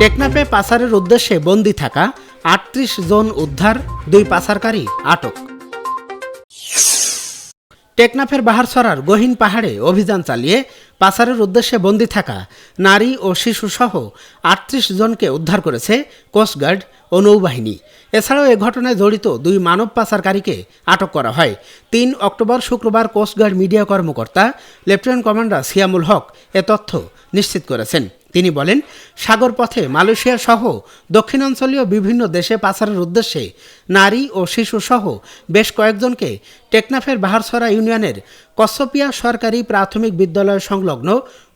টেকনাফে পাচারের উদ্দেশ্যে বন্দি থাকা আটত্রিশ জন উদ্ধার, দুই পাচারকারী আটক। টেকনাফের বাহারছড়ার গহীন পাহাড়ে অভিযান চালিয়ে পাচারের উদ্দেশ্যে বন্দি থাকা নারী ও শিশুসহ আটত্রিশ জনকে উদ্ধার করেছে কোস্টগার্ড ও নৌবাহিনী। এছাড়াও এ ঘটনায় জড়িত দুই মানব পাচারকারীকে আটক করা হয়। তিন অক্টোবর শুক্রবার কোস্টগার্ড মিডিয়া কর্মকর্তা লেফটেন্যান্ট কমান্ডার সিয়ামুল হক এ তথ্য নিশ্চিত করেছেন। তিনি বলেন সাগর পথে মালয়েশিয়া সহ দক্ষিণাঞ্চলীয় বিভিন্ন দেশে পাচারের উদ্দেশ্যে নারী ও শিশু সহ বেশ কয়েকজনকে টেকনাফের বাহারছড়া ইউনিয়নের কচ্ছপিয়া সরকারি প্রাথমিক বিদ্যালয় সংলগ্ন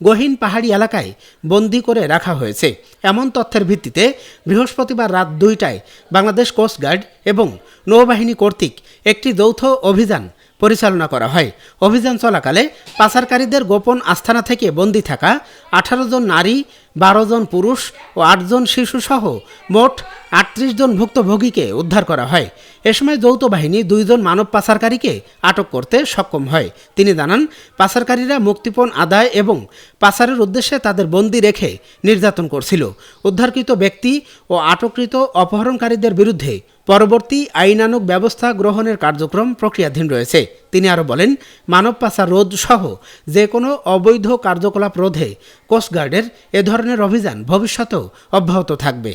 গহীন পাহাড়ি এলাকায় বন্দি করে রাখা হয়েছে। এমন তথ্যের ভিত্তিতে বৃহস্পতিবার রাত দুইটায় বাংলাদেশ কোস্টগার্ড এবং নৌবাহিনী কর্তৃক একটি যৌথ অভিযান পরিচালনা করা হয়। অভিযান চলাকালে পাচারকারীদের গোপন আস্থানা থেকে বন্দি থাকা আঠারো জন নারী বারো জন পুরুষ ও আটজন শিশুসহ মোট আটত্রিশ জন ভুক্তভোগীকে উদ্ধার করা হয়। এ সময় যৌথ বাহিনী দুইজন মানব পাচারকারীকে আটক করতে সক্ষম হয়। তিনি জানান, পাচারকারীরা মুক্তিপণ আদায় এবং পাচারের উদ্দেশ্যে তাদের বন্দি রেখে নির্যাতন করছিল। উদ্ধারকৃত ব্যক্তি ও আটককৃত অপহরণকারীদের বিরুদ্ধে পরবর্তী আইনানুক ব্যবস্থা গ্রহণের কার্যক্রম প্রক্রিয়াধীন রয়েছে। তিনি আরও বলেন, মানব পাচার রোধ সহ যে কোনো অবৈধ কার্যকলাপ রোধে কোস্টগার্ডের এ ধরনের অভিযান ভবিষ্যতেও অব্যাহত থাকবে।